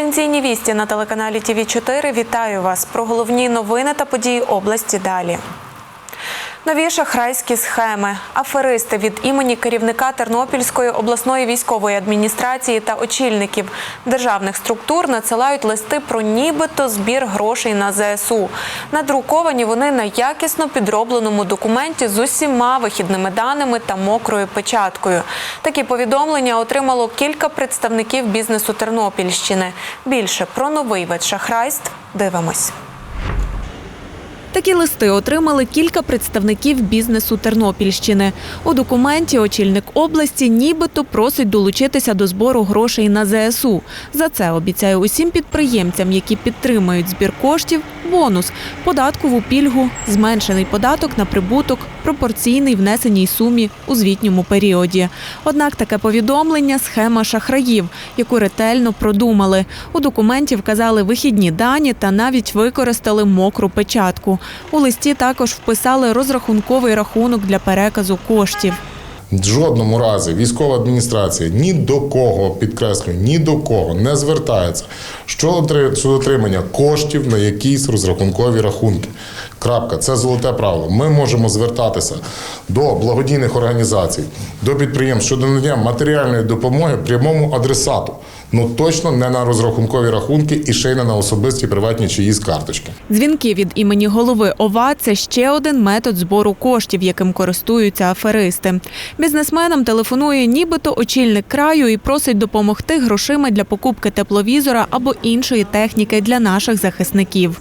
Провінційні вісті на телеканалі ТВ 4 Вітаю вас про головні новини та події області. Далі. Нові шахрайські схеми. Аферисти від імені керівника Тернопільської обласної військової адміністрації та очільників державних структур надсилають листи про нібито збір грошей на ЗСУ. Надруковані вони на якісно підробленому документі з усіма вихідними даними та мокрою печаткою. Такі повідомлення отримало кілька представників бізнесу Тернопільщини. Більше про новий вид шахрайств дивимось. Такі листи отримали кілька представників бізнесу Тернопільщини. У документі очільник області нібито просить долучитися до збору грошей на ЗСУ. За це обіцяє усім підприємцям, які підтримують збір коштів, бонус, податкову пільгу, зменшений податок на прибуток, пропорційний внесеній сумі у звітньому періоді. Однак таке повідомлення схема шахраїв, яку ретельно продумали. У документі вказали вихідні дані та навіть використали мокру печатку. У листі також вписали розрахунковий рахунок для переказу коштів. В жодному разі військова адміністрація ні до кого, підкреслюю, ні до кого не звертається щодо отримання коштів на якісь розрахункові рахунки. Крапка, це золоте правило. Ми можемо звертатися до благодійних організацій, до підприємств щодо надання матеріальної допомоги прямому адресату. Ну точно не на розрахункові рахунки і ще й не на особисті приватні чиїсь карточки. Дзвінки від імені голови ОВА – це ще один метод збору коштів, яким користуються аферисти. Бізнесменам телефонує нібито очільник краю і просить допомогти грошима для покупки тепловізора або іншої техніки для наших захисників.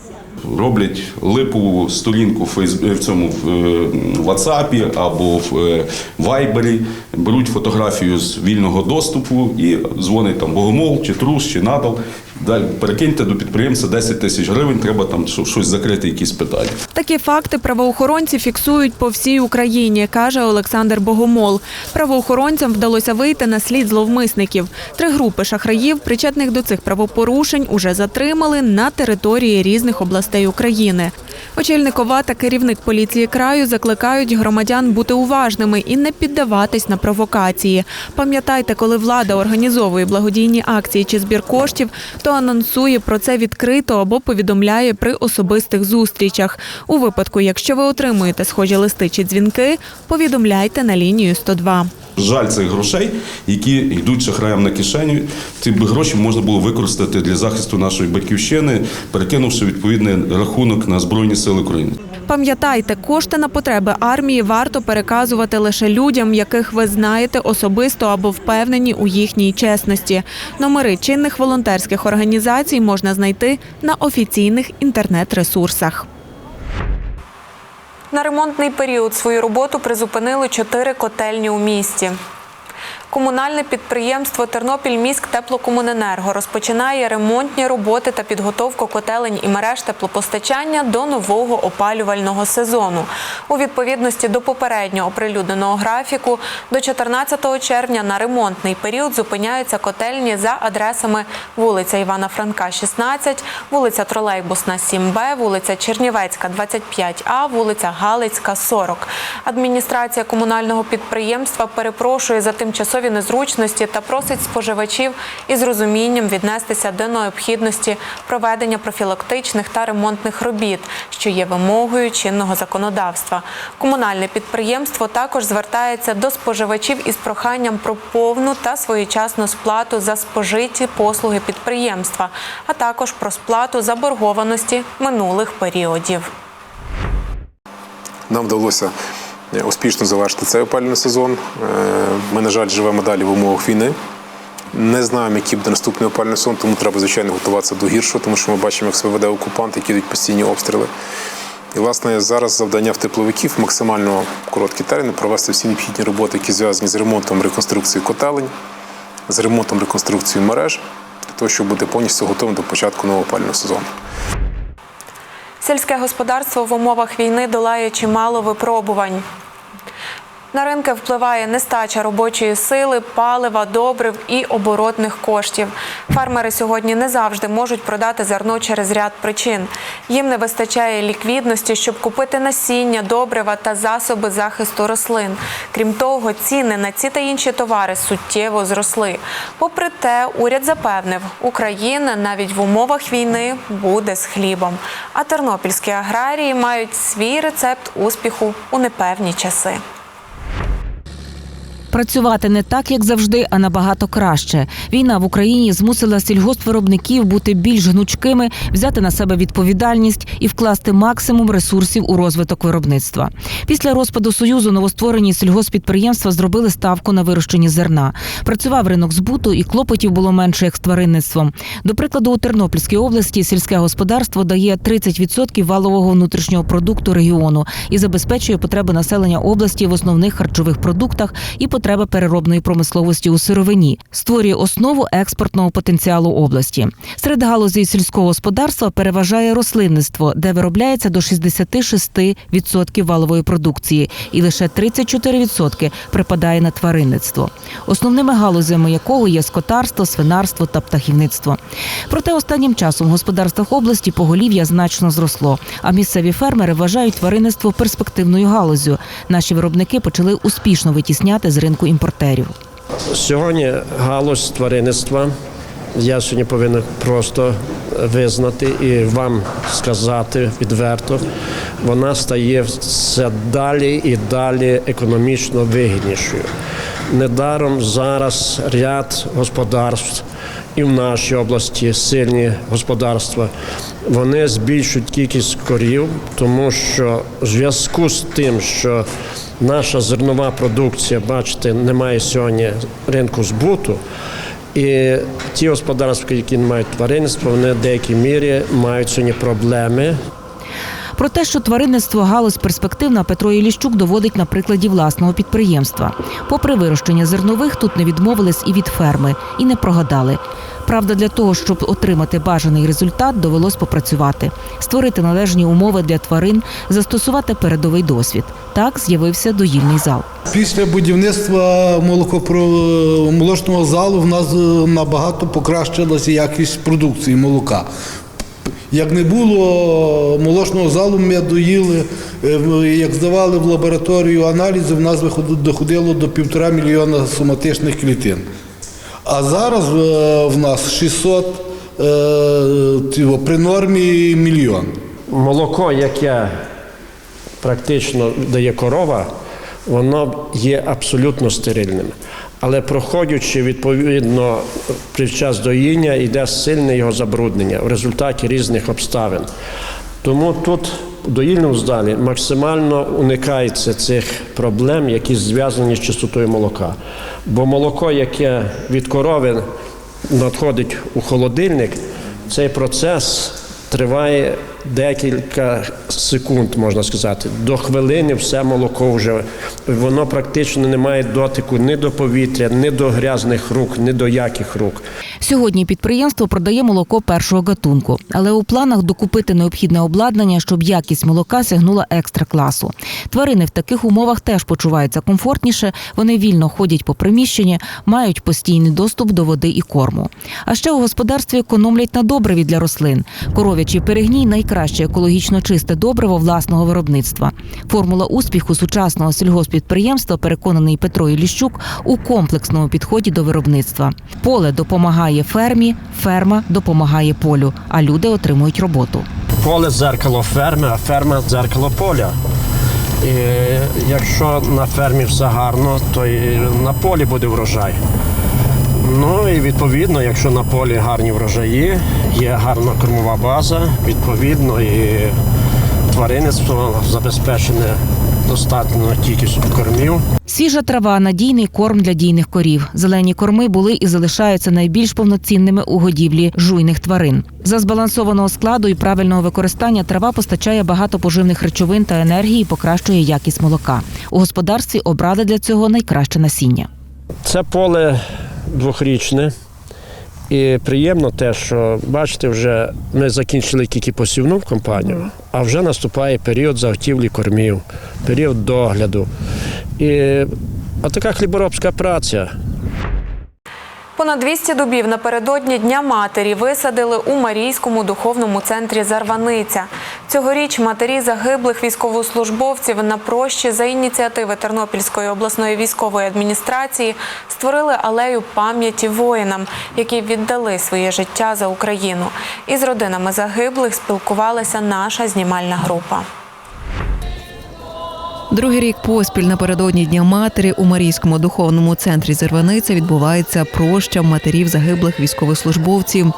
Роблять липову сторінку в в цьому в е, WhatsApp або в е, Viber, беруть фотографію з вільного доступу і дзвонить там Богомол, чи Трус, чи Надал. Далі перекиньте до підприємця 10 тисяч гривень, треба там що- щось закрити, якісь питання. Такі факти правоохоронці фіксують по всій Україні, каже Олександр Богомол. Правоохоронцям вдалося вийти на слід зловмисників. Три групи шахраїв, причетних до цих правопорушень, уже затримали на території різних областей України. Очільник ОВА та керівник поліції краю закликають громадян бути уважними і не піддаватись на провокації. Пам'ятайте, коли влада організовує благодійні акції чи збір коштів, то анонсує про це відкрито або повідомляє при особистих зустрічах. У випадку, якщо ви отримуєте схожі листи чи дзвінки, повідомляйте на лінію 102. Жаль цих грошей, які йдуть шахраям на кишеню. Ці гроші можна було використати для захисту нашої батьківщини, перекинувши відповідний рахунок на Збройні Сили України. Пам'ятайте, кошти на потреби армії варто переказувати лише людям, яких ви знаєте особисто або впевнені у їхній чесності. Номери чинних волонтерських організацій можна знайти на офіційних інтернет-ресурсах. На ремонтний період свою роботу призупинили чотири котельні у місті. Комунальне підприємство Тернопільміськ теплокомуненерго розпочинає ремонтні роботи та підготовку котелень і мереж теплопостачання до нового опалювального сезону. У відповідності до попередньо оприлюдненого графіку до 14 червня на ремонтний період зупиняються котельні за адресами вулиця Івана Франка, 16, вулиця Тролейбусна, 7Б, вулиця Чернівецька, 25А, вулиця Галицька, 40. Адміністрація комунального підприємства перепрошує за тимчасові незручності та просить споживачів із розумінням віднестися до необхідності проведення профілактичних та ремонтних робіт, що є вимогою чинного законодавства. Комунальне підприємство також звертається до споживачів із проханням про повну та своєчасну сплату за спожиті послуги підприємства, а також про сплату заборгованості минулих періодів. Нам вдалося успішно завершити цей опалювальний сезон. Е, Ми, на жаль, живемо далі в умовах війни. Не знаємо, який буде наступний опалювальний сезон, тому треба, звичайно, готуватися до гіршого, тому що ми бачимо, як себе веде окупант, які йдуть постійні обстріли. І, власне, зараз завдання в тепловиків максимально короткі терміни провести всі необхідні роботи, які зв'язані з ремонтом реконструкцією котелень, з ремонтом реконструкцією мереж, для того, щоб бути повністю готовим до початку нового опалювального сезону. Сільське господарство в умовах війни долає чимало випробувань. На ринки впливає нестача робочої сили, палива, добрив і оборотних коштів. Фермери сьогодні не завжди можуть продати зерно через ряд причин. Їм не вистачає ліквідності, щоб купити насіння, добрива та засоби захисту рослин. Крім того, ціни на ці та інші товари суттєво зросли. Попри те, уряд запевнив, Україна навіть в умовах війни буде з хлібом. А тернопільські аграрії мають свій рецепт успіху у непевні часи. Працювати не так, як завжди, а набагато краще. Війна в Україні змусила сільгоспвиробників бути більш гнучкими, взяти на себе відповідальність і вкласти максимум ресурсів у розвиток виробництва. Після розпаду союзу новостворені сільгоспідприємства зробили ставку на вирощення зерна. Працював ринок збуту, і клопотів було менше як з тваринництвом. До прикладу, у Тернопільській області сільське господарство дає 30% валового внутрішнього продукту регіону і забезпечує потреби населення області в основних харчових продуктах і потреби переробної промисловості у сировині, створює основу експортного потенціалу області. Серед галузей сільського господарства переважає рослинництво, де виробляється до 66% валової продукції, і лише 34% припадає на тваринництво, основними галузями якого є скотарство, свинарство та птахівництво. Проте останнім часом в господарствах області поголів'я значно зросло. А місцеві фермери вважають тваринництво перспективною галузю. Наші виробники почали успішно витісняти з ринку імпортерів. Сьогодні галузь тваринництва. Я сьогодні повинен просто визнати і вам сказати відверто, вона стає все далі і далі економічно вигіднішою. Недаром зараз ряд господарств і в нашій області сильні господарства. Вони збільшують кількість корів, тому що в зв'язку з тим, що наша зернова продукція, бачите, немає сьогодні ринку збуту. І ті господарства, які не мають тваринництва, вони в деякій мірі мають сьогодні проблеми Про те, що тваринництво галузь перспективна, Петро Іліщук доводить на прикладі власного підприємства. Попри вирощення зернових, тут не відмовились і від ферми, і не прогадали. Правда, для того, щоб отримати бажаний результат, довелось попрацювати, створити належні умови для тварин, застосувати передовий досвід. Так з'явився доїльний зал. Після будівництва молокопро- молочного залу в нас е, набагато покращилася якість продукції молока. Як не було молочного залу, ми доїли, е, як здавали в лабораторію аналізи, в нас доходило до півтора мільйона соматичних клітин. А зараз е, в нас 600, е, при нормі мільйон. молоко, яке практично дає корова, воно є абсолютно стерильним. Але проходячи відповідно під час доїння, йде сильне його забруднення в результаті різних обставин. Тому тут в доїльному здалі максимально уникається цих проблем, які зв'язані з чистотою молока. Бо молоко, яке від корови надходить у холодильник, цей процес триває декілька секунд, можна сказати. До хвилини все молоко вже воно практично не має дотику ні до повітря, ні до грязних рук, ні до яких рук. Сьогодні підприємство продає молоко першого гатунку, але у планах докупити необхідне обладнання, щоб якість молока сягнула екстра класу. Тварини в таких умовах теж почуваються комфортніше. Вони вільно ходять по приміщенні, мають постійний доступ до води і корму. А ще у господарстві економлять на добриві для рослин. Коров'ячий перегній найкраще екологічно чисте добриво власного виробництва. Формула успіху сучасного сільгоспідприємства, переконаний Петро Іліщук, у комплексному підході до виробництва. Поле допомагає фермі, ферма допомагає полю, а люди отримують роботу. Поле дзеркало ферми, а ферма дзеркало поля. І якщо на фермі все гарно, то і на полі буде врожай. Ну і відповідно, якщо на полі гарні врожаї, є гарна кормова база, відповідно і тваринництво забезпечене достатньо кількістю кормів. Свіжа трава надійний корм для дійних корів. Зелені корми були і залишаються найбільш повноцінними у годівлі жуйних тварин. За збалансованого складу і правильного використання трава постачає багато поживних речовин та енергії, і покращує якість молока. У господарстві обрали для цього найкраще насіння. Це поле двохрічне, І приємно те, що бачите, вже ми закінчили тільки посівну компанію, а вже наступає період заготівлі кормів, період догляду. І а така хліборобська праця. Понад 200 дубів напередодні Дня матері висадили у Марійському духовному центрі Зарваниця. Цьогоріч матері загиблих військовослужбовців на прощі за ініціативи Тернопільської обласної військової адміністрації створили алею пам'яті воїнам, які віддали своє життя за Україну. Із родинами загиблих спілкувалася наша знімальна група. Другий рік поспіль напередодні Дня матері у Марійському духовному центрі Зерваниця відбувається проща матерів загиблих військовослужбовців.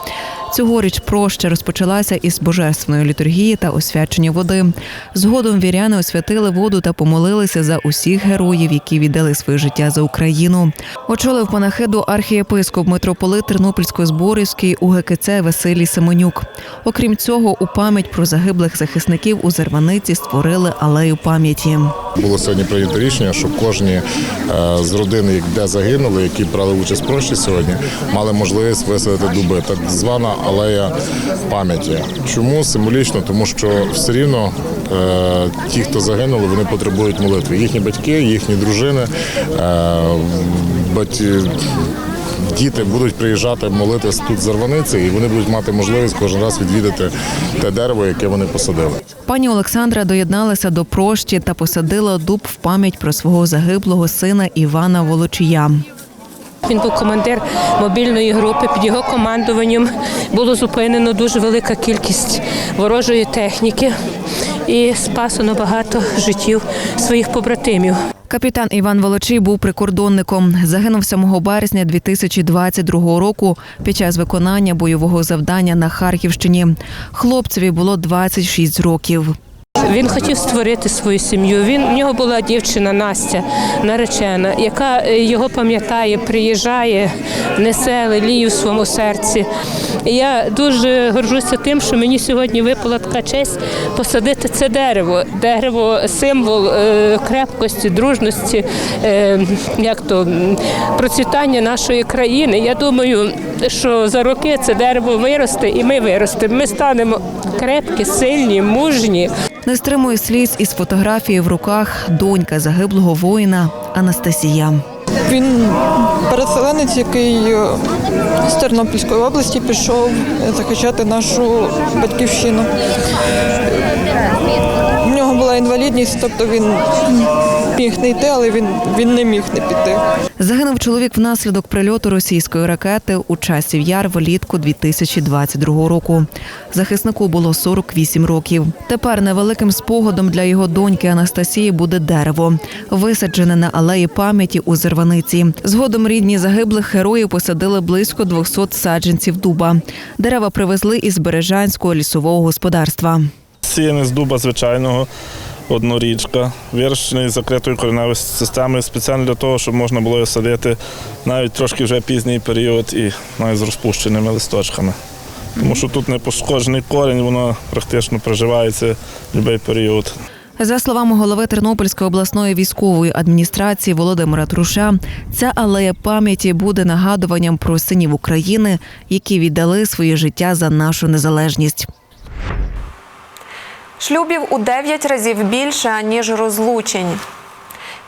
Цьогоріч проща розпочалася із божественної літургії та освячення води. Згодом віряни освятили воду та помолилися за усіх героїв, які віддали своє життя за Україну. Очолив панахиду архієпископ митрополит Тернопільської зборівський УГКЦ Василій Семенюк. Окрім цього, у пам'ять про загиблих захисників у Зерваниці створили алею пам'яті. Було сьогодні прийнято рішення, що кожні е, з родин, де загинули, які брали участь в прощі сьогодні, мали можливість висадити дуби. Так звана алея пам'яті. Чому символічно? Тому що все рівно е, ті, хто загинули, вони потребують молитви. Їхні батьки, їхні дружини, е, батьки. Діти будуть приїжджати молитись тут Зарваниці, і вони будуть мати можливість кожен раз відвідати те дерево, яке вони посадили. Пані Олександра доєдналася до прощі та посадила дуб в пам'ять про свого загиблого сина Івана Волочія. Він був командир мобільної групи. Під його командуванням було зупинено дуже велика кількість ворожої техніки і спасено багато життів своїх побратимів. Капітан Іван Волочий був прикордонником. Загинув 7 березня 2022 року під час виконання бойового завдання на Харківщині. Хлопцеві було 26 років. Він хотів створити свою сім'ю. Він в нього була дівчина Настя, наречена, яка е, його пам'ятає, приїжджає, несе лелію в своєму серці. І я дуже горжуся тим, що мені сьогодні випала така честь посадити це дерево. Дерево символ е, крепкості, дружності, е, як то процвітання нашої країни. Я думаю, що за роки це дерево виросте, і ми виростемо. Ми станемо крепкі, сильні, мужні. Не стримує сліз із фотографії в руках донька загиблого воїна Анастасія. Він переселенець, який е, з Тернопільської області пішов захищати нашу батьківщину. У нього була інвалідність, тобто він міг не йти, але він, він не міг не піти. Загинув чоловік внаслідок прильоту російської ракети у часів яр влітку 2022 року. Захиснику було 48 років. Тепер невеликим спогадом для його доньки Анастасії буде дерево, висаджене на алеї пам'яті у Зерваниці. Згодом рідні загиблих героїв посадили близько 200 саджанців дуба. Дерева привезли із Бережанського лісового господарства. Сіяний з дуба звичайного, однорічка, вирощений закритою кореневою системою спеціально для того, щоб можна було садити навіть трошки вже пізній період і навіть з розпущеними листочками. Тому що тут не пошкоджений корінь, воно практично проживається будь-який період. За словами голови Тернопільської обласної військової адміністрації Володимира Труша, ця алея пам'яті буде нагадуванням про синів України, які віддали своє життя за нашу незалежність. Шлюбів у 9 разів більше, ніж розлучень.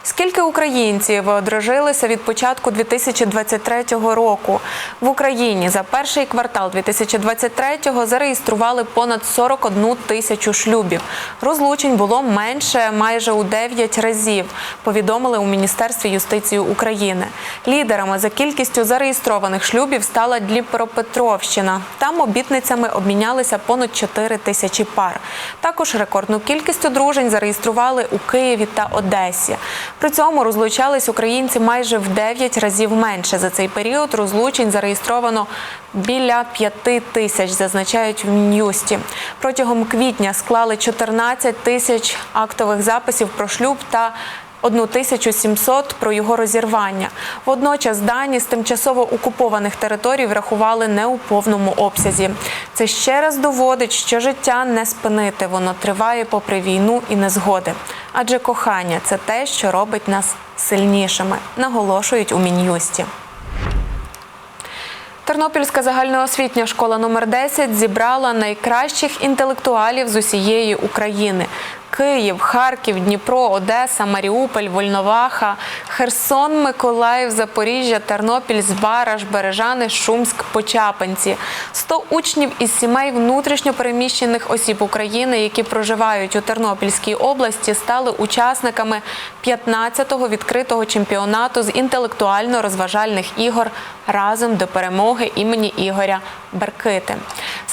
Скільки українців одружилися від початку 2023 року? В Україні за перший квартал 2023-го зареєстрували понад 41 тисячу шлюбів. Розлучень було менше майже у 9 разів, повідомили у Міністерстві юстиції України. Лідерами за кількістю зареєстрованих шлюбів стала Дніпропетровщина. Там обітницями обмінялися понад 4 тисячі пар. Також рекордну кількість одружень зареєстрували у Києві та Одесі. При цьому розлучались українці майже в 9 разів менше. За цей період розлучень зареєстровано біля 5 тисяч, зазначають в Ньюсті. Протягом квітня склали 14 тисяч актових записів про шлюб та 1700 про його розірвання. Водночас дані з тимчасово окупованих територій врахували не у повному обсязі. Це ще раз доводить, що життя не спинити, воно триває попри війну і незгоди. Адже кохання це те, що робить нас сильнішими, наголошують у мін'юсті. Тернопільська загальноосвітня школа номер 10 зібрала найкращих інтелектуалів з усієї України. Київ, Харків, Дніпро, Одеса, Маріуполь, Вольноваха, Херсон, Миколаїв, Запоріжжя, Тернопіль, Збараж, Бережани, Шумськ, Почапанці. 100 учнів із сімей внутрішньо переміщених осіб України, які проживають у Тернопільській області, стали учасниками 15-го відкритого чемпіонату з інтелектуально-розважальних ігор разом до перемоги імені Ігоря Беркити.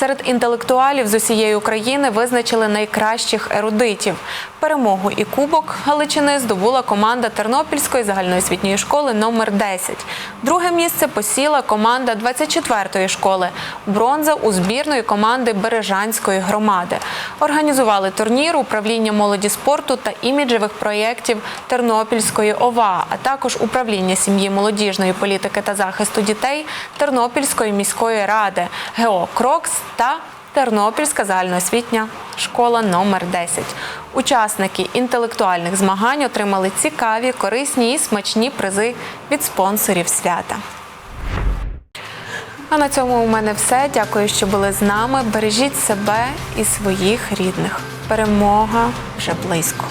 Серед інтелектуалів з усієї України визначили найкращих ерудитів. Перемогу і кубок Галичини здобула команда Тернопільської загальноосвітньої школи номер 10. Друге місце посіла команда 24-ї школи. Бронза у збірної команди Бережанської громади. Організували турнір управління молоді спорту та іміджевих проєктів Тернопільської ОВА, а також управління сім'ї молодіжної політики та захисту дітей Тернопільської міської ради, ГЕО Крокс та Тернопільська загальноосвітня школа номер 10. Учасники інтелектуальних змагань отримали цікаві, корисні і смачні призи від спонсорів свята. А на цьому у мене все. Дякую, що були з нами. Бережіть себе і своїх рідних. Перемога вже близько.